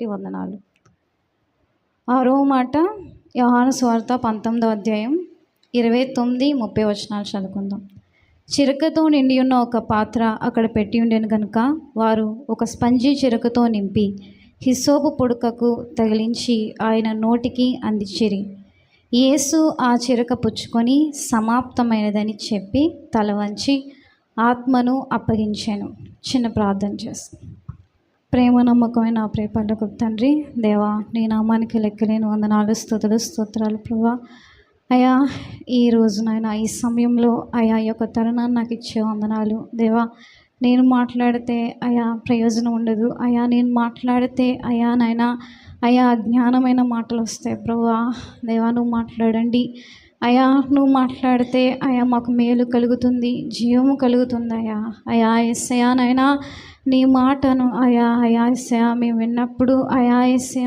దేవునికి వందనాలు. ఆరో మాట యోహాను స్వార్త పంతొమ్మిదో అధ్యాయం ఇరవై తొమ్మిది ముప్పై వచనాలు చదువుకుందాం. చిరకతో నిండి ఉన్న ఒక పాత్ర అక్కడ పెట్టి ఉండేను కనుక వారు ఒక స్పంజి చిరకతో నింపి హిస్సోపు పుడకకు తగిలించి ఆయన నోటికి అందించిరి. యేసు ఆ చిరక పుచ్చుకొని సమాప్తమైనదని చెప్పి తల వంచి ఆత్మను అప్పగించాను. చిన్న ప్రార్థన చేస్తాను ప్రేమ నమ్మకమైన ఆ ప్రేపలకు తండ్రి దేవా నీ నామానికి లెక్కలేని వందనాలు స్థుతులు స్తోత్రాలు ప్రభా. అయా ఈ రోజు ఈ సమయంలో అయా ఈ యొక్క తరుణాన్ని నాకు ఇచ్చే వందనాలు. దేవా నేను మాట్లాడితే అయా ప్రయోజనం ఉండదు. అయా నేను మాట్లాడితే అయా నైనా అయా అజ్ఞానమైన మాటలు వస్తాయి ప్రభా. దేవా నువ్వు మాట్లాడండి. అయా నువ్వు మాట్లాడితే అయా మాకు మేలు కలుగుతుంది జీవము కలుగుతుంది అయా అయా ఎస్సయా నైనా నీ మాటను అయా అయాస్య మేము విన్నప్పుడు అయా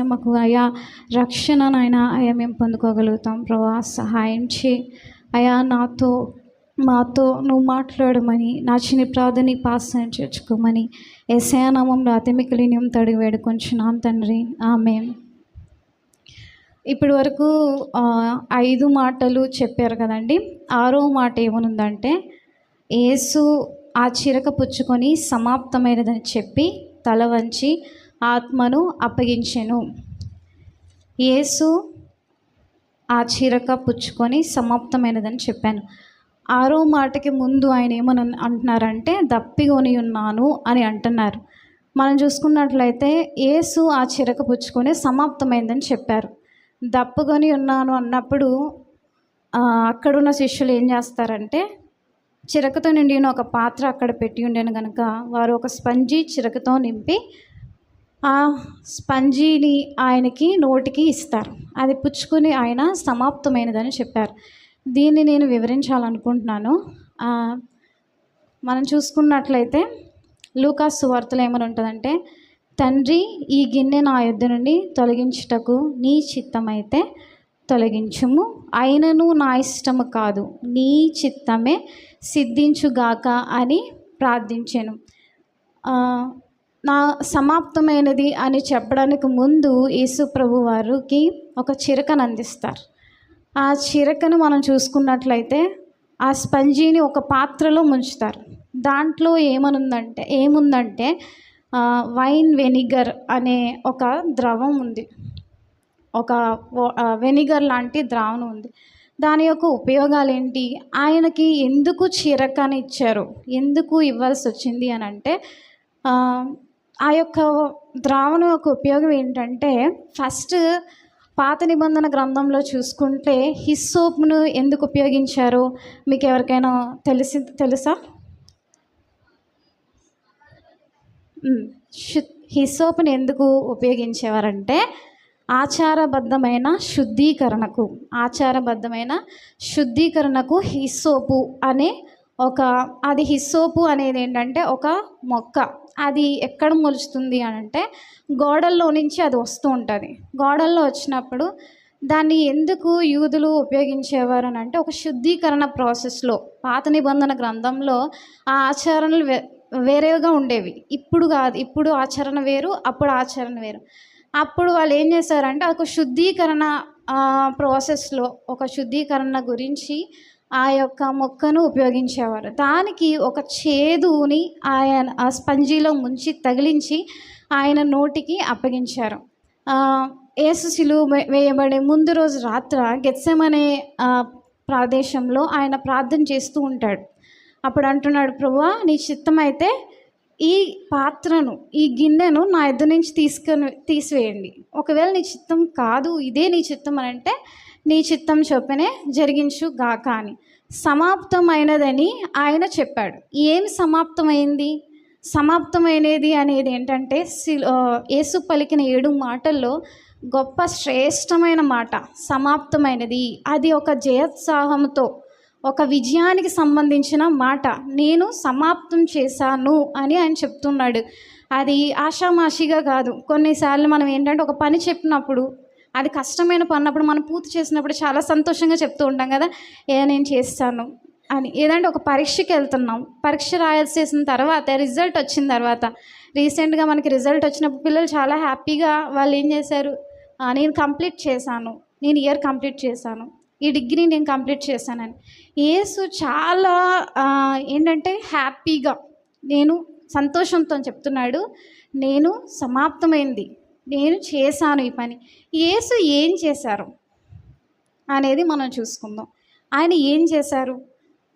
మాకు అయా రక్షణనైనా అయా మేము పొందుకోగలుగుతాం. ప్రభా సహాయం చే అయా నాతో మాతో నువ్వు మాట్లాడమని నా చిన్న ప్రార్థన పాసన చేర్చుకోమని ఎస్ఐ నామంలో తడిగి వేడుకొంచున్నాం తండ్రి. ఆమె ఇప్పటి వరకు ఐదు మాటలు చెప్పారు కదండి. ఆరో మాట ఏమనుందంటే ఏసు ఆ చిరక పుచ్చుకొని సమాప్తమైనదని చెప్పి తల వంచి ఆత్మను అప్పగించెను. యేసు ఆ చిరక పుచ్చుకొని సమాప్తమైనదని చెప్పాను. ఆరో మాటకి ముందు ఆయన ఏమని అంటున్నారంటే దప్పిగొని ఉన్నాను అని అంటున్నారు. మనం చూసుకున్నట్లయితే యేసు ఆ చిరక పుచ్చుకొని సమాప్తమైందని చెప్పారు. దప్పుకొని ఉన్నాను అన్నప్పుడు అక్కడున్న శిష్యులు ఏం చేస్తారంటే చిరకతో నిండిన ఒక పాత్ర అక్కడ పెట్టి ఉండేను కనుక వారు ఒక స్పంజి చిరకతో నింపి ఆ స్పంజీని ఆయనకి నోటికి ఇస్తారు. అది పుచ్చుకుని ఆయన సమాప్తమైనదని చెప్పారు. దీన్ని నేను వివరించాలనుకుంటున్నాను. మనం చూసుకున్నట్లయితే లూకాస్ సువార్తలు ఏమని ఉంటుందంటే తండ్రి ఈ గిన్నె నా యుద్ధ నుండి తొలగించుటకు నీ చిత్తమైతే తొలగించుము. అయినను నా ఇష్టము కాదు నీ చిత్తమే సిద్ధించుగాక అని ప్రార్థించాను. నా సమాప్తమైనది అని చెప్పడానికి ముందు యేసు ప్రభు వారికి ఒక చిరకను అందిస్తారు. ఆ చిరకను మనం చూసుకున్నట్లయితే ఆ స్పంజీని ఒక పాత్రలో ముంచుతారు. దాంట్లో ఏమనుందంటే ఏముందంటే వైన్ వెనిగర్ అనే ఒక ద్రవం ఉంది. ఒక వెనిగర్ లాంటి ద్రావణం ఉంది. దాని యొక్క ఉపయోగాలు ఏంటి ఆయనకి ఎందుకు చిరకని ఇచ్చారు? ఎందుకు ఇవ్వాల్సి వచ్చింది అని అంటే ఆ, యొక్క ద్రావణం యొక్క ఉపయోగం ఏంటంటే ఫస్ట్ పాత నిబంధన గ్రంథంలో చూసుకుంటే హిస్సోప్ను ఎందుకు ఉపయోగించారు? మీకు ఎవరికైనా తెలిసి తెలుసా? హిస్సోప్ని ఎందుకు ఉపయోగించేవారంటే ఆచారబద్ధమైన శుద్ధీకరణకు ఆచారబద్ధమైన శుద్ధీకరణకు హిస్సోపు అనే ఒక అది హిస్సోపు అనేది ఏంటంటే ఒక మొక్క. అది ఎక్కడ మొలుస్తుంది అని అంటే గోడల్లో నుంచి అది వస్తూ ఉంటుంది. గోడల్లో వచ్చినప్పుడు దాన్ని ఎందుకు యూదులు ఉపయోగించేవారు అని అంటే ఒక శుద్ధీకరణ ప్రాసెస్లో పాత నిబంధన గ్రంథంలో ఆ ఆచరణలు వే వేరేగా ఉండేవి. ఇప్పుడు కాదు ఇప్పుడు ఆచరణ వేరు అప్పుడు ఆచరణ వేరు. అప్పుడు వాళ్ళు ఏం చేశారంటే ఒక శుద్ధీకరణ ప్రాసెస్లో ఒక శుద్ధీకరణ గురించి ఆ యొక్క మొక్కను ఉపయోగించేవారు. దానికి ఒక చేదుని ఆయన ఆ స్పంజీలో ముంచి తగిలించి ఆయన నోటికి అప్పగించారు. ఏసు యేసు వేయబడే ముందు రోజు రాత్ర గెత్సమనే ప్రదేశంలో ఆయన ప్రార్థన చేస్తూ ఉంటాడు. అప్పుడు అంటున్నాడు ప్రభువా నీ చిత్తమైతే ఈ పాత్రను ఈ గిన్నెను నా ఎద్దు నుంచి తీసుకొని తీసివేయండి. ఒకవేళ నీ చిత్తం కాదు ఇదే నీ చిత్తం అని అంటే నీ చిత్తం చొప్పునే జరిగించు గాక అని. సమాప్తమైనదని ఆయన చెప్పాడు. ఏమి సమాప్తమైంది? సమాప్తమైనది అనేది ఏంటంటే యేసు పలికిన ఏడు మాటల్లో గొప్ప శ్రేష్టమైన మాట సమాప్తమైనది. అది ఒక జయోత్సాహంతో ఒక విజయానికి సంబంధించిన మాట నేను సమాప్తం చేశాను అని ఆయన చెప్తున్నాడు. అది ఆషామాషిగా కాదు. కొన్నిసార్లు మనం ఏంటంటే ఒక పని చెప్పినప్పుడు అది కష్టమైన పని మనం పూర్తి చేసినప్పుడు చాలా సంతోషంగా చెప్తూ ఉంటాం కదా ఏ నేను చేస్తాను అని. ఏదంటే ఒక పరీక్షకి వెళ్తున్నాం. పరీక్ష రాయాల్సి చేసిన తర్వాత రిజల్ట్ వచ్చిన తర్వాత రీసెంట్గా మనకి రిజల్ట్ వచ్చినప్పుడు పిల్లలు చాలా హ్యాపీగా వాళ్ళు ఏం చేశారు? నేను కంప్లీట్ చేశాను. నేను ఇయర్ కంప్లీట్ చేశాను ఈ డిగ్రీ నేను కంప్లీట్ చేశానని. యేసు చాలా ఏంటంటే హ్యాపీగా నేను సంతోషంతో చెప్తున్నాడు నేను సమాప్తమైంది నేను చేశాను ఈ పని. యేసు ఏం చేశారు అనేది మనం చూసుకుందాం. ఆయన ఏం చేశారు?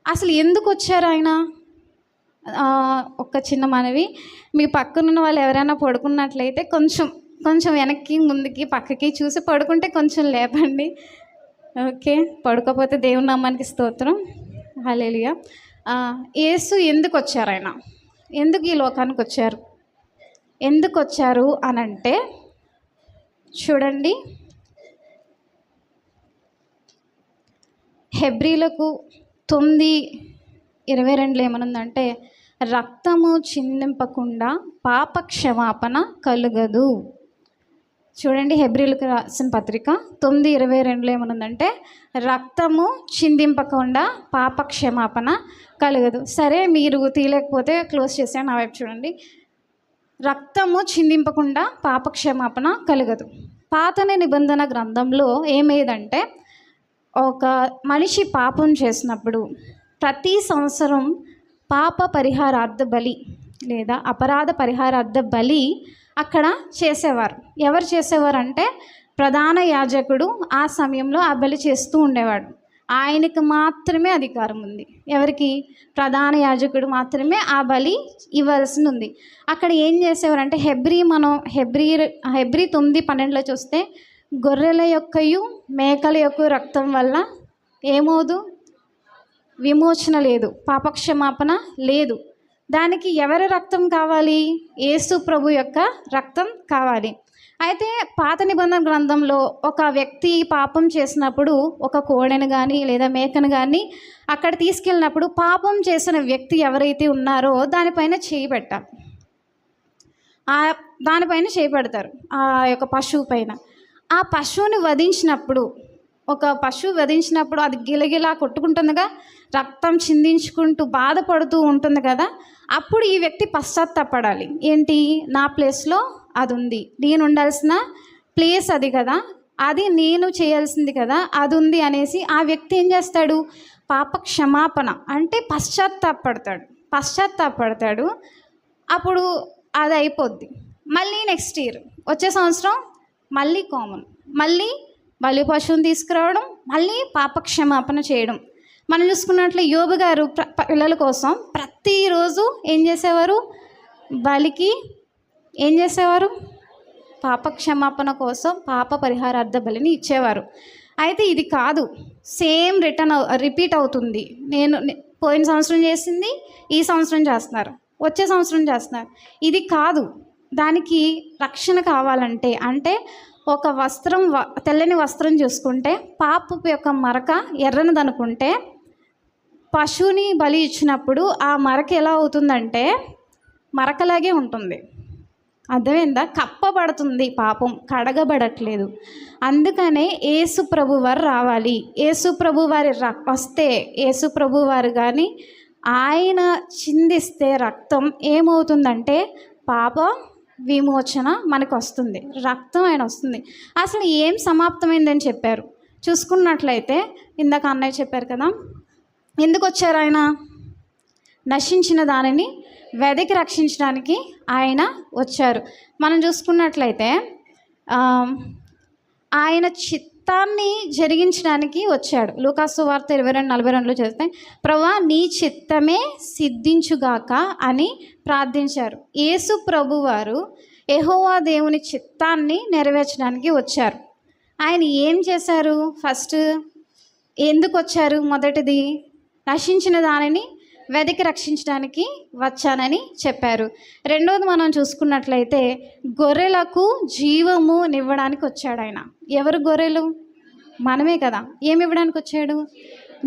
అసలు ఎందుకు వచ్చారు ఆయన? ఒక చిన్న మనవి మీ పక్కనున్న వాళ్ళు ఎవరైనా పడుకున్నట్లయితే కొంచెం కొంచెం వెనక్కి ముందుకి పక్కకి చూసి పడుకుంటే కొంచెం లేపండి. ఓకే పడుకోపోతే దేవుని నామానికి స్తోత్రం. హలేలియా యేసు ఎందుకు వచ్చారు ఆయన ఎందుకు ఈ లోకానికి వచ్చారు? ఎందుకు వచ్చారు అని అంటే చూడండి. హెబ్రీలకు తొమ్మిది ఇరవై రెండులో ఏమనుందంటే రక్తము చిందింపకుండా పాప క్షమాపణ కలుగదు. చూడండి హెబ్రిల్కి రాసిన పత్రిక తొమ్మిది ఇరవై రెండులో ఏమనుందంటే రక్తము చిందింపకుండా పాప క్షమాపణ కలగదు. సరే మీరు తీయలేకపోతే క్లోజ్ చేసాను నా వైపు చూడండి. రక్తము చిందింపకుండా పాప క్షమాపణ కలగదు. పాత నిబంధన గ్రంథంలో ఏమేదంటే ఒక మనిషి పాపం చేసినప్పుడు ప్రతి సంవత్సరం పాప పరిహారార్థ బలి లేదా అపరాధ పరిహారార్థ బలి అక్కడ చేసేవారు. ఎవరు చేసేవారు అంటే ప్రధాన యాజకుడు ఆ సమయంలో ఆ బలి చేస్తూ ఉండేవాడు. ఆయనకు మాత్రమే అధికారం ఉంది. ఎవరికి? ప్రధాన యాజకుడు మాత్రమే ఆ బలి ఇవ్వాల్సి ఉంది అక్కడ ఏం చేసేవారంటే హెబ్రి మనం హెబ్రి హెబ్రి తొమ్మిది పన్నెండులో చూస్తే గొర్రెల యొక్కయు మేకల యొక్క రక్తం వల్ల ఏమోదు? విమోచన లేదు. పాపక్షమాపణ లేదు. దానికి ఎవరి రక్తం కావాలి? యేసు ప్రభు యొక్క రక్తం కావాలి. అయితే పాత నిబంధన గ్రంథంలో ఒక వ్యక్తి పాపం చేసినప్పుడు ఒక కోడెను కానీ లేదా మేకను కానీ అక్కడ తీసుకెళ్ళినప్పుడు పాపం చేసిన వ్యక్తి ఎవరైతే ఉన్నారో దానిపైన చేయి పెట్టాలి. ఆ దానిపైన చేపెడతారు ఆ యొక్క పశువు పైన. ఆ పశువుని వధించినప్పుడు ఒక పశువు వధించినప్పుడు అది గిలగిలా కొట్టుకుంటుందిగా రక్తం చిందించుకుంటూ బాధపడుతూ ఉంటుంది కదా అప్పుడు ఈ వ్యక్తి పశ్చాత్తాపడాలి. ఏంటి? నా ప్లేస్లో అది ఉంది నేను ఉండాల్సిన ప్లేస్ అది కదా. అది నేను చేయాల్సింది కదా. అది ఉంది అనేసి ఆ వ్యక్తి ఏం చేస్తాడు? పాప క్షమాపణ అంటే పశ్చాత్తాపడతాడు. పశ్చాత్తాపడతాడు. అప్పుడు అది అయిపోద్ది. మళ్ళీ నెక్స్ట్ ఇయర్ వచ్చే సంవత్సరం మళ్ళీ కామన్. మళ్ళీ బలి పశువుని తీసుకురావడం మళ్ళీ పాప క్షమాపణ చేయడం. మనం చూసుకున్నట్లు యోబు గారు ప్ర- పిల్లల కోసం ప్రతిరోజు ఏం చేసేవారు? బలికి ఏం చేసేవారు? పాప క్షమాపణ కోసం పాప పరిహారార్థ బలిని ఇచ్చేవారు. అయితే ఇది కాదు. సేమ్ రిటర్న్ రిపీట్ అవుతుంది. నేను పోయిన సంవత్సరం చేసింది ఈ సంవత్సరం చేస్తున్నారు. వచ్చే సంవత్సరం చేస్తున్నారు. ఇది కాదు. దానికి రక్షణ కావాలంటే అంటే ఒక వస్త్రం వ- తెల్లని వస్త్రం చూసుకుంటే పాపపు యొక్క మరక ఎర్రనిదనుకుంటే పశువుని బలి ఇచ్చినప్పుడు ఆ మరక ఎలా అవుతుందంటే మరకలాగే ఉంటుంది. అర్థమైందా? కప్పబడుతుంది పాపం కడగబడట్లేదు. అందుకనే యేసు ప్రభు వారు రావాలి. యేసు ప్రభు వారి ర- వస్తే యేసు ప్రభు వారు కానీ ఆయన చిందిస్తే రక్తం ఏమవుతుందంటే పాప విమోచన మనకు వస్తుంది. రక్తం ఆయన వస్తుంది. అసలు ఏం సమాప్తమైందని చెప్పారు? చూసుకున్నట్లయితే ఇందాక అన్నయ్య చెప్పారు కదా ఎందుకు వచ్చారు ఆయన? నశించిన దానిని వెదకి రక్షించడానికి ఆయన వచ్చారు. మనం చూసుకున్నట్లయితే ఆయన చిత్తాన్ని జరిగించడానికి వచ్చాడు. లూకాసు వార్త ఇరవై రెండు నలభై రెండులో చేస్తే ప్రభా నీ చిత్తమే సిద్ధించుగాక అని ప్రార్థించారు. యేసు ప్రభువారు ఎహోవా దేవుని చిత్తాన్ని నెరవేర్చడానికి వచ్చారు. ఆయన ఏం చేశారు? ఫస్ట్ ఎందుకు వచ్చారు మొదటిది? నశించిన దానిని వెదకి రక్షించడానికి వచ్చానని చెప్పారు. రెండోది మనం చూసుకున్నట్లయితే గొర్రెలకు జీవము నివ్వడానికి వచ్చాడు ఆయన. ఎవరు గొర్రెలు? మనమే కదా. ఏమి ఇవ్వడానికి వచ్చాడు?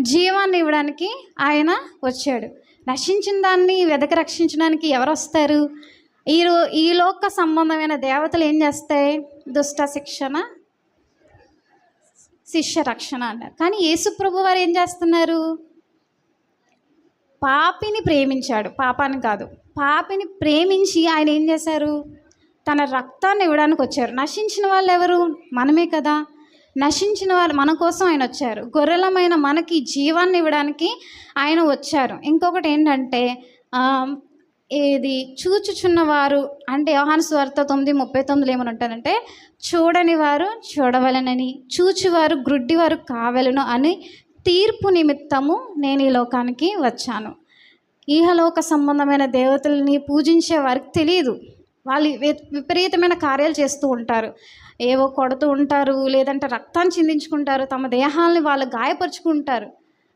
జీవాన్ని ఇవ్వడానికి ఆయన వచ్చాడు. నశించిన దాన్ని వెదక రక్షించడానికి ఎవరు వస్తారు? ఈ ఈ లోక సంబంధమైన దేవతలు ఏం చేస్తాయి? దుష్ట శిక్షణ శిష్య రక్షణ అన్నారు కానీ యేసుప్రభు వారు ఏం చేస్తున్నారు? పాపిని ప్రేమించాడు. పాపాన్ని కాదు. పాపిని ప్రేమించి ఆయన ఏం చేశారు? తన రక్తాన్ని ఇవ్వడానికి వచ్చారు. నశించిన వాళ్ళు ఎవరు? మనమే కదా. నశించిన వాళ్ళు మన కోసం ఆయన వచ్చారు. గొర్రెలమైన మనకి జీవాన్ని ఇవ్వడానికి ఆయన వచ్చారు. ఇంకొకటి ఏంటంటే ఏది? చూచుచున్నవారు చూచుచున్న వారు అంటే యోహాను స్వార్త తొమ్మిది ముప్పై తొమ్మిదిలో ఏమని ఉంటుందంటే చూడని వారు చూడవలనని చూచువారు గ్రుడ్డివారు కావలను అని తీర్పు నిమిత్తము నేను ఈ లోకానికి వచ్చాను. ఈహలోక సంబంధమైన దేవతల్ని పూజించే వారికి తెలియదు వాళ్ళు విపరీతమైన కార్యాలు చేస్తూ ఉంటారు. ఏవో కొడుతూ ఉంటారు లేదంటే రక్తాన్ని చిందించుకుంటారు తమ దేహాలని వాళ్ళు గాయపరుచుకుంటారు.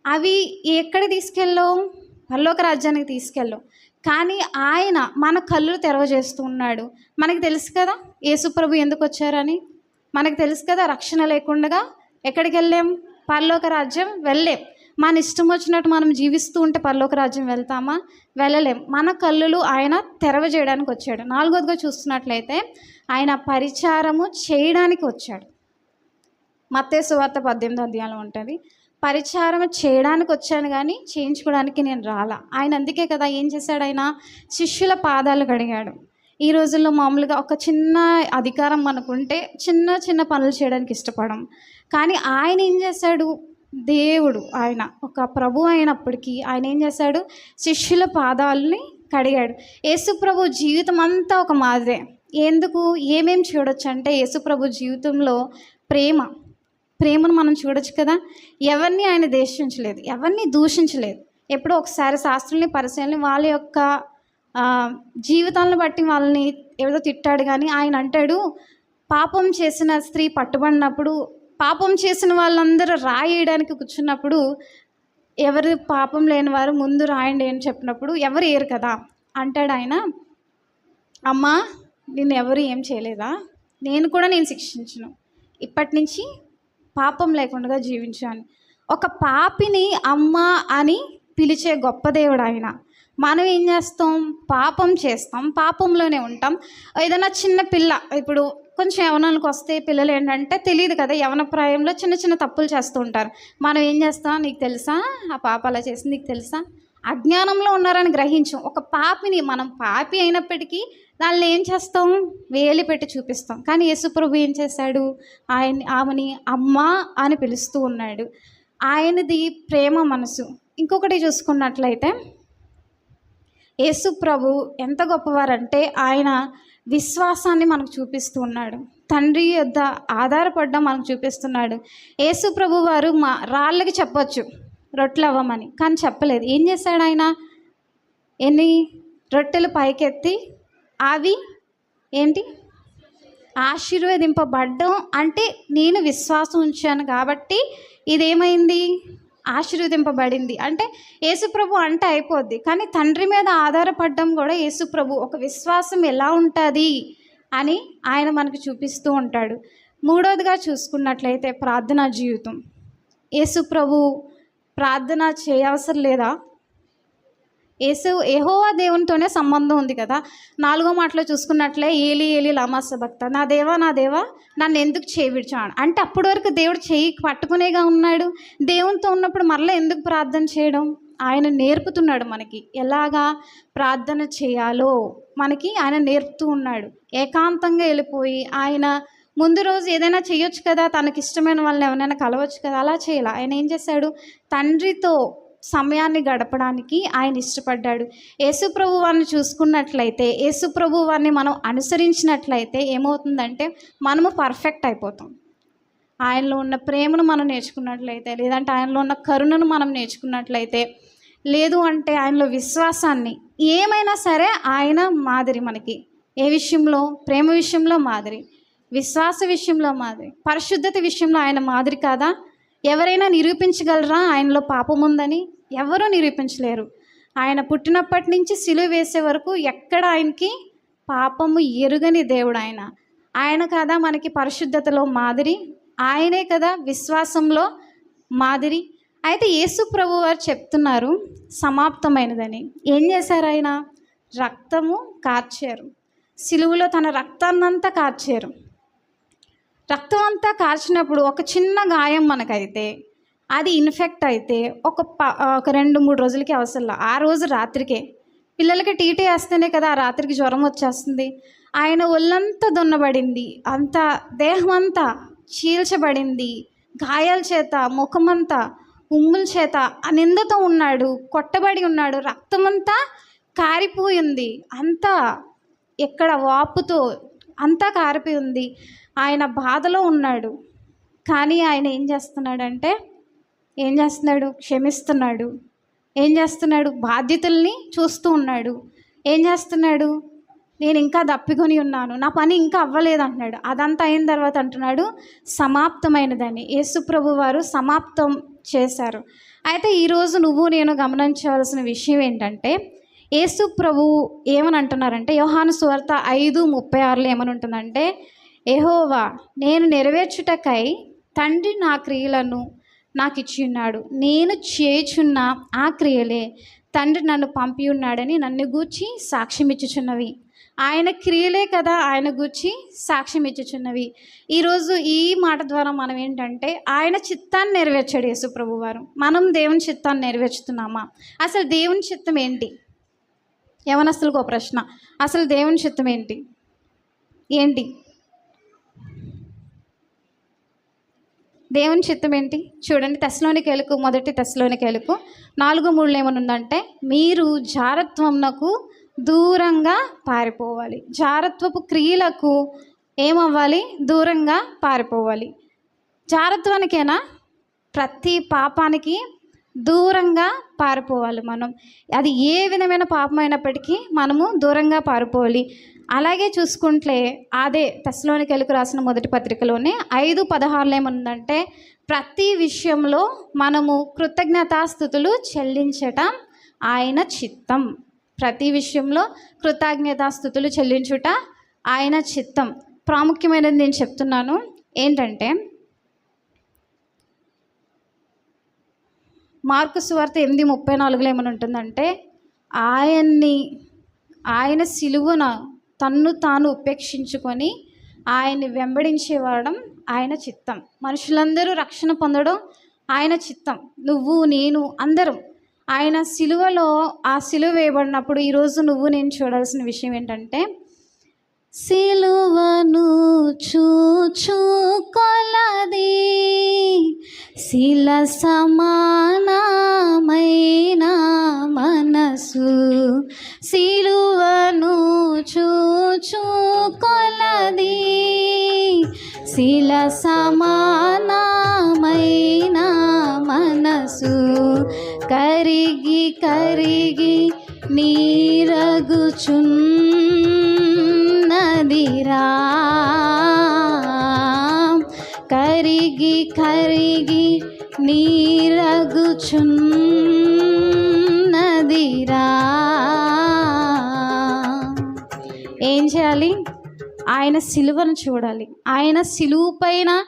అవి ఎక్కడ తీసుకెళ్ళవు? పరలోక రాజ్యానికి తీసుకెళ్ళవు. కానీ ఆయన మన కళ్ళు తెరవజేస్తూ ఉన్నాడు. మనకి తెలుసు కదా యేసుప్రభు ఎందుకు వచ్చారని? మనకు తెలుసు కదా రక్షణ లేకుండా ఎక్కడికి వెళ్ళాం పరలోక రాజ్యం వెళ్ళలేం మన ఇష్టం వచ్చినట్టు మనం జీవిస్తూ ఉంటే పరలోక రాజ్యం వెళ్తామా? వెళ్ళలేం. మన కళ్ళులు ఆయన తెరవ చేయడానికి వచ్చాడు. నాలుగోదిగా చూస్తున్నట్లయితే ఆయన పరిచారము చేయడానికి వచ్చాడు. మత్తే సువార్త పద్దెనిమిది అధ్యాయంలో ఉంటుంది. పరిచారం చేయడానికి వచ్చాను కానీ చేయించుకోవడానికి నేను రాలా. ఆయన అందుకే కదా ఏం చేశాడు ఆయన? శిష్యుల పాదాలు కడిగాడు. ఈ రోజుల్లో మామూలుగా ఒక చిన్న అధికారం మనకుంటే చిన్న చిన్న పనులు చేయడానికి ఇష్టపడం. కానీ ఆయన ఏం చేశాడు? దేవుడు ఆయన ఒక ప్రభు అయినప్పటికీ ఆయన ఏం చేశాడు? శిష్యుల పాదాలని కడిగాడు. యేసుప్రభు జీవితం అంతా ఒక మాదిరే. ఎందుకు? ఏమేం చూడొచ్చు? అంటే యేసుప్రభు జీవితంలో ప్రేమ. ప్రేమను మనం చూడొచ్చు కదా? ఎవరిని ఆయన దేశించలేదు ఎవరిని దూషించలేదు. ఎప్పుడో ఒకసారి శాస్త్రుల్ని పరిశీలన వాళ్ళ యొక్క జీవితాలను బట్టి వాళ్ళని ఏదో తిట్టాడు కానీ ఆయన అంటాడు పాపం చేసిన స్త్రీ పట్టుబడినప్పుడు పాపం చేసిన వాళ్ళందరూ రాయడానికి కూర్చున్నప్పుడు ఎవరు పాపం లేని వారు ముందు రాయండి అని చెప్పినప్పుడు ఎవరు ఏరు కదా? అంటాడు ఆయన. అమ్మా నేను ఎవరు ఏం చేయలేదా? నేను కూడా నేను శిక్షించను. ఇప్పటి నుంచి పాపం లేకుండా జీవించాను. ఒక పాపిని అమ్మ అని పిలిచే గొప్ప దేవుడు ఆయన. మనం ఏం చేస్తాం? పాపం చేస్తాం. పాపంలోనే ఉంటాం. ఏదైనా చిన్న పిల్ల ఇప్పుడు కొంచెం యవనానికి వస్తే పిల్లలు ఏంటంటే తెలియదు కదా యవన ప్రాయంలో చిన్న చిన్న తప్పులు చేస్తూ ఉంటారు. మనం ఏం చేస్తాం? నీకు తెలుసా? ఆ పాప అలా చేసింది నీకు తెలుసా? అజ్ఞానంలో ఉన్నారని గ్రహించం. ఒక పాపిని మనం పాపి అయినప్పటికీ దాన్ని ఏం చేస్తాం? వేలి పెట్టి చూపిస్తాం. కానీ యేసుప్రభు ఏం చేశాడు? ఆయన ఆమెని అమ్మ అని పిలుస్తూ ఉన్నాడు. ఆయనది ప్రేమ మనసు. ఇంకొకటి చూసుకున్నట్లయితే యేసు ప్రభు ఎంత గొప్పవారంటే ఆయన విశ్వాసాన్ని మనకు చూపిస్తూ ఉన్నాడు. తండ్రి యొద్ద ఆధారపడ్డం మనకు చూపిస్తున్నాడు. యేసు ప్రభు వారు మా రాళ్ళకి చెప్పొచ్చు రొట్టెలు అవ్వమని కానీ చెప్పలేదు. ఏం చేశాడు ఆయన? ఎన్ని? రొట్టెలు పైకెత్తి అవి ఏంటి? ఆశీర్వదింపబడ్డం అంటే నేను విశ్వాసం ఉంచాను కాబట్టి ఇదేమైంది? ఆశీర్వదింపబడింది. అంటే యేసుప్రభు అంటే అయిపోద్ది. కానీ తండ్రి మీద ఆధారపడడం కూడా యేసుప్రభు. ఒక విశ్వాసం ఎలా ఉంటుంది అని ఆయన మనకు చూపిస్తూ ఉంటాడు. మూడోదిగా చూసుకున్నట్లయితే ప్రార్థనా జీవితం. యేసుప్రభు ప్రార్థన చేయవసరం లేదా? ఏసు ఏహోవా దేవునితోనే సంబంధం ఉంది కదా. నాలుగో మాటలో చూసుకున్నట్లే ఏలి ఏలి లమాస భక్త నా దేవా నా దేవా నన్ను ఎందుకు చేవిడ్చాడు? అంటే అప్పటి వరకు దేవుడు చేయి పట్టుకునేగా ఉన్నాడు. దేవునితో ఉన్నప్పుడు మరలా ఎందుకు ప్రార్థన చేయడం? ఆయన నేర్పుతున్నాడు మనకి. ఎలాగా ప్రార్థన చేయాలో మనకి ఆయన నేర్పుతూ ఉన్నాడు. ఏకాంతంగా వెళ్ళిపోయి ఆయన ముందు రోజు ఏదైనా చేయొచ్చు కదా. తనకి ఇష్టమైన వాళ్ళని ఎవరైనా కలవచ్చు కదా. అలా చేయాలి? ఆయన ఏం చేశాడు? తండ్రితో సమయాన్ని గడపడానికి ఆయన ఇష్టపడ్డాడు. యేసుప్రభు వారిని చూసుకున్నట్లయితే యేసుప్రభు వారిని మనం అనుసరించినట్లయితే ఏమవుతుందంటే మనము పర్ఫెక్ట్ అయిపోతాం. ఆయనలో ఉన్న ప్రేమను మనం నేర్చుకున్నట్లయితే లేదంటే ఆయనలో ఉన్న కరుణను మనం నేర్చుకున్నట్లయితే లేదు అంటే ఆయనలో విశ్వాసాన్ని ఏమైనా సరే ఆయన మాదిరి మనకి. ఏ విషయంలో? ప్రేమ విషయంలో మాదిరి. విశ్వాస విషయంలో మాదిరి. పరిశుద్ధత విషయంలో ఆయన మాదిరి కాదా? ఎవరైనా నిరూపించగలరా? ఆయనలో పాపం ఉందని? ఎవరూ నిరూపించలేరు. ఆయన పుట్టినప్పటి నుంచి సిలువ వేసే వరకు ఎక్కడ ఆయనకి పాపము ఎరుగని దేవుడు ఆయన. ఆయన కదా మనకి పరిశుద్ధతలో మాదిరి ఆయనే కదా విశ్వాసంలో మాదిరి. అయితే యేసు ప్రభు వారు చెప్తున్నారు సమాప్తమైనదని. ఏం చేశారు ఆయన? రక్తము కార్చారు. సిలువులో తన రక్తాన్నంతా కార్చారు. రక్తం అంతా కార్చినప్పుడు ఒక చిన్న గాయం మనకైతే అది ఇన్ఫెక్ట్ అయితే ఒక ప ఒక రెండు మూడు రోజులకి అవసరంలో. ఆ రోజు రాత్రికే. పిల్లలకి టీటీ వేస్తేనే కదా ఆ రాత్రికి జ్వరం వచ్చేస్తుంది. ఆయన ఒళ్ళంతా దున్నబడింది. అంత దేహం అంతా చీల్చబడింది. గాయాల చేత ముఖమంతా ఉమ్ముల చేత ఆ నిందతో ఉన్నాడు కొట్టబడి ఉన్నాడు రక్తమంతా కారిపోయింది అంతా ఎక్కడ వాపుతో అంతా కారిపోయింది ఆయన బాధలో ఉన్నాడు. కానీ ఆయన ఏం చేస్తున్నాడంటే ఏం చేస్తున్నాడు? క్షమిస్తున్నాడు. ఏం చేస్తున్నాడు? బాధ్యతల్ని చూస్తూ ఉన్నాడు. ఏం చేస్తున్నాడు? నేను ఇంకా దప్పికొని ఉన్నాను. నా పని ఇంకా అవ్వలేదు అంటున్నాడు అదంతా అయిన తర్వాత అంటున్నాడు సమాప్తమైనదని. యేసుప్రభు వారు సమాప్తం చేశారు. అయితే ఈరోజు నువ్వు నేను గమనించవలసిన విషయం ఏంటంటే యేసు ప్రభు ఏమని అంటున్నారంటే యోహాను సువార్త ఐదు ముప్పై ఆరులో ఏమని ఉంటుందంటే ఎహోవా నేను నెరవేర్చుటకై తండ్రి నా క్రియలను నాకు ఇచ్చి ఉన్నాడు నేను చేయుచున్న ఆ క్రియలే తండ్రి నన్ను పంపి ఉన్నాడని నన్ను గూర్చి సాక్ష్యం ఇచ్చుచున్నవి ఆయన క్రియలే కదా ఆయన గూర్చి సాక్ష్యం ఇచ్చుచున్నవి ఈరోజు ఈ మాట ద్వారా మనం ఏంటంటే ఆయన చిత్తాన్ని నెరవేర్చాడు యేసుప్రభు వారు మనం దేవుని చిత్తాన్ని నెరవేర్చుతున్నామా? అసలు దేవుని చిత్తం ఏంటి? యవనస్తులకు ఒక ప్రశ్న. అసలు దేవుని చిత్తం ఏంటి? ఏంటి? దేవుని చిత్తం ఏంటి? చూడండి తెస్లోనికి ఎలుకు మొదటి తెస్లోనికి ఎలుకు నాలుగు మూడులో ఏమనుందంటే మీరు జారత్వంనకు దూరంగా పారిపోవాలి. జారత్వపు క్రియలకు ఏమవ్వాలి? దూరంగా పారిపోవాలి. జారత్వానికేనా? ప్రతి పాపానికి దూరంగా పారిపోవాలి మనం. అది ఏ విధమైన పాపం అయినప్పటికీ మనము దూరంగా పారిపోవాలి. అలాగే చూసుకుంటే అదే తెస్లోనికి వెలుగు రాసిన మొదటి పత్రికలోనే ఐదు పదహారులో ఏముందంటే ప్రతి విషయంలో మనము కృతజ్ఞతాస్థుతులు చెల్లించటం ఆయన చిత్తం. ప్రతి విషయంలో కృతజ్ఞతాస్థుతులు చెల్లించుట ఆయన చిత్తం. ప్రాముఖ్యమైనది నేను చెప్తున్నాను. ఏంటంటే మార్కు సువార్త ఎనిమిది ముప్పై నాలుగులో ఏమని ఉంటుందంటే ఆయన్ని ఆయన సిలువన తన్ను తాను ఉపేక్షించుకొని ఆయన్ని వెంబడించేవాడడం ఆయన చిత్తం. మనుషులందరూ రక్షణ పొందడం ఆయన చిత్తం. నువ్వు నేను అందరం. ఆయన సిలువలో ఆ సిలువ వేయబడినప్పుడు ఈరోజు నువ్వు నేను చూడాల్సిన విషయం ఏంటంటే సిలువను చూచు కొలది శిల సమానమైన మనసు సిలువను చూచు కొలది శిల సమానమైన మనసు కరిగి కరిగి నీరగుచున్ నీరగుచున్నదిరా కరిగి కరిగి నీరగుచున్నదిరా ఏం చేయాలి? ఆయన సిలువను చూడాలి. ఆయన సిలువు పైన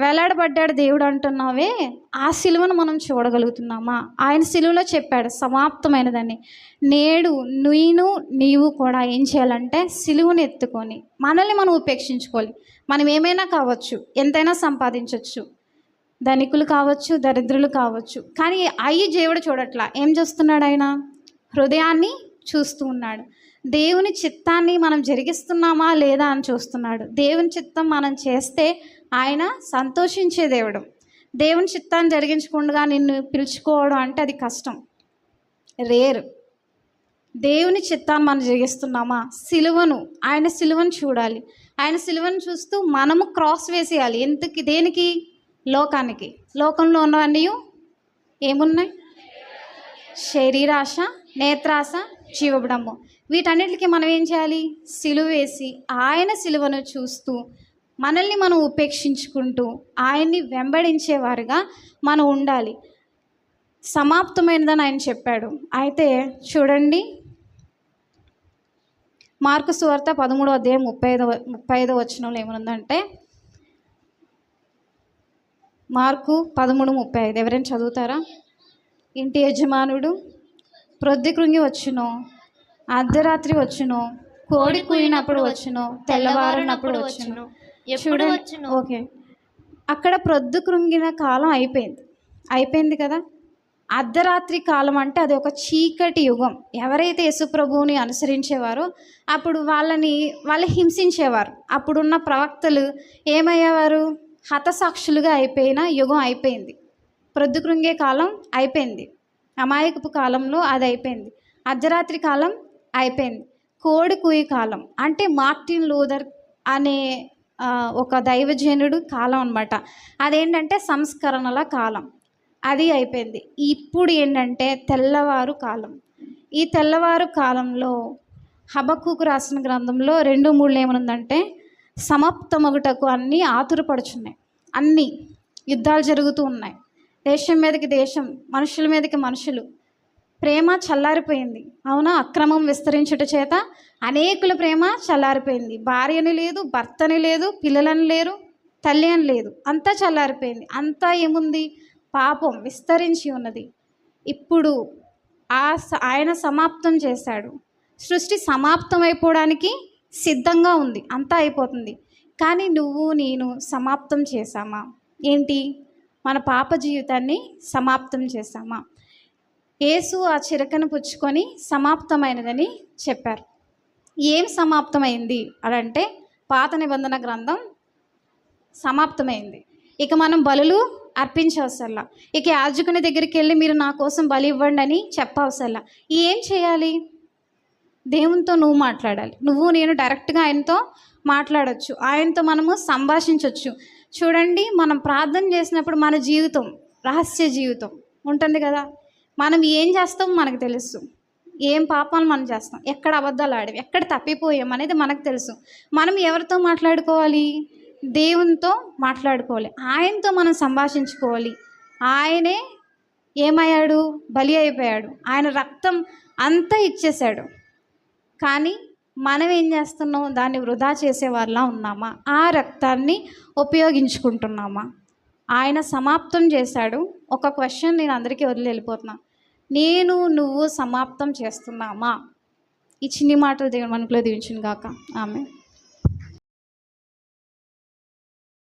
వేలాడబడ్డాడు దేవుడు అంటున్నావే? ఆ సిలువను మనం చూడగలుగుతున్నామా? ఆయన సిలువలో చెప్పాడు సమాప్తమైనదని. నేడు నేను నీవు కూడా ఏం చేయాలంటే సిలువను ఎత్తుకొని మనల్ని మనం ఉపేక్షించుకోవాలి. మనం ఏమైనా కావచ్చు ఎంతైనా సంపాదించవచ్చు ధనికులు కావచ్చు దరిద్రులు కావచ్చు. కానీ అయ్యి దేవుడు చూడట్లా. ఏం చేస్తున్నాడు ఆయన? హృదయాన్ని చూస్తూ ఉన్నాడు. దేవుని చిత్తాన్ని మనం జరిగిస్తున్నామా లేదా అని చూస్తున్నాడు. దేవుని చిత్తం మనం చేస్తే ఆయన సంతోషించే దేవుడు. దేవుని చిత్తాన్ని జరిగించకుండా నిన్ను పిలుచుకోవడం అంటే అది కష్టం. రేరు. దేవుని చిత్తాన్ని మనం జరిగిస్తున్నామా? సిలువను. ఆయన సిలువను చూడాలి. ఆయన సిలువను చూస్తూ మనము క్రాస్ వేసేయాలి. ఎందుకు? దేనికి? లోకానికి. లోకంలో ఉన్నవన్నీ ఏమున్నాయి? శరీరాశ నేత్రాశ జీవబడము. వీటన్నిటికీ మనం ఏం చేయాలి? సిలువ వేసి ఆయన సిలువను చూస్తూ మనల్ని మనం ఉపేక్షించుకుంటూ ఆయన్ని వెంబడించేవారుగా మనం ఉండాలి. సమాప్తమైనదని ఆయన చెప్పాడు. అయితే చూడండి. మార్కు సువార్త పదమూడో అధ్యాయం ముప్పై ఐదో ముప్పై ఐదో వచనంలో ఏమనుందంటే మార్కు పదమూడు ముప్పై ఐదు ఎవరైనా చదువుతారా? ఇంటి యజమానుడు ప్రొద్దు కృంగి వచ్చును అర్ధరాత్రి వచ్చును కోడి కూయినప్పుడు వచ్చును తెల్లవారినప్పుడు వచ్చును ఎప్పుడు వచ్చును? ఓకే. అక్కడ ప్రొద్దు కృంగిన కాలం అయిపోయింది. అయిపోయింది కదా? అర్ధరాత్రి కాలం అంటే అది ఒక చీకటి యుగం. ఎవరైతే యేసుప్రభువుని అనుసరించేవారో అప్పుడు వాళ్ళని వాళ్ళు హింసించేవారు. అప్పుడున్న ప్రవక్తలు ఏమయ్యేవారు? హతసాక్షులుగా అయిపోయిన యుగం అయిపోయింది. ప్రొద్దుకృంగే కాలం అయిపోయింది. అమాయకపు కాలంలో అది అయిపోయింది. అర్ధరాత్రి కాలం అయిపోయింది. కోడి కూయి కాలం. అంటే మార్టిన్ లూథర్ అనే ఒక దైవజనుడు కాలం అనమాట అదేంటంటే సంస్కరణల కాలం. అది అయిపోయింది. ఇప్పుడు ఏంటంటే తెల్లవారు కాలం. ఈ తెల్లవారు కాలంలో హబక్కుకు రాసిన గ్రంథంలో రెండు మూడు ఏమనుందంటే సమాప్తమగుటకు అన్నీ ఆతురపడుచున్నాయి. అన్నీ యుద్ధాలు జరుగుతూ ఉన్నాయి. దేశం మీదకి దేశం మనుషుల మీదకి మనుషులు. ప్రేమ చల్లారిపోయింది. అవునా? అక్రమం విస్తరించుట చేత అనేకుల ప్రేమ చల్లారిపోయింది. భార్యని లేదు భర్తని లేదు పిల్లలని లేరు తల్లి అని లేదు. అంతా చల్లారిపోయింది. అంతా ఏముంది? పాపం విస్తరించి ఉన్నది. ఇప్పుడు ఆ స- ఆయన సమాప్తం చేశాడు. సృష్టి సమాప్తం అయిపోవడానికి సిద్ధంగా ఉంది. అంతా అయిపోతుంది. కానీ నువ్వు నేను సమాప్తం చేశామా? ఏంటి? మన పాప జీవితాన్ని సమాప్తం చేశామా? యేసు ఆ చిరకను పుచ్చుకొని సమాప్తమైనదని చెప్పారు. ఏం సమాప్తమైంది? అదంటే పాత నిబంధన గ్రంథం సమాప్తమైంది. ఇక మనం బలులు అర్పించవసల్లా. ఇక యాజకుని దగ్గరికి వెళ్ళి మీరు నా కోసం బలి ఇవ్వండి అని చెప్పవసల్లా. ఏం చేయాలి? దేవునితో నువ్వు మాట్లాడాలి. నువ్వు నేను డైరెక్ట్గా ఆయనతో మాట్లాడవచ్చు ఆయనతో మనము సంభాషించవచ్చు చూడండి మనం ప్రార్థన చేసినప్పుడు మన జీవితం రహస్య జీవితం ఉంటుంది కదా? మనం ఏం చేస్తాం మనకు తెలుసు. ఏం పాపాలు మనం చేస్తాం. ఎక్కడ అబద్ధాలు ఆడాం ఎక్కడ తప్పిపోయాం అనేది మనకు తెలుసు. మనం ఎవరితో మాట్లాడుకోవాలి? దేవునితో మాట్లాడుకోవాలి. ఆయనతో మనం సంభాషించుకోవాలి. ఆయనే ఏమయ్యాడు? బలి అయిపోయాడు. ఆయన రక్తం అంతా ఇచ్చేశాడు. కానీ మనం ఏం చేస్తున్నాం? దాన్ని వృధా చేసేవారిలా ఉన్నామా? ఆ రక్తాన్ని ఉపయోగించుకుంటున్నామా? ఆయన సమాప్తం చేశాడు. ఒక క్వశ్చన్ నేను అందరికీ వదిలి వెళ్ళిపోతున్నాను నేను నువ్వు సమాప్తం చేస్తున్నామా? ఈ చిన్ని మాటలు దేవుని మనకులో దీవించును గాక ఆమె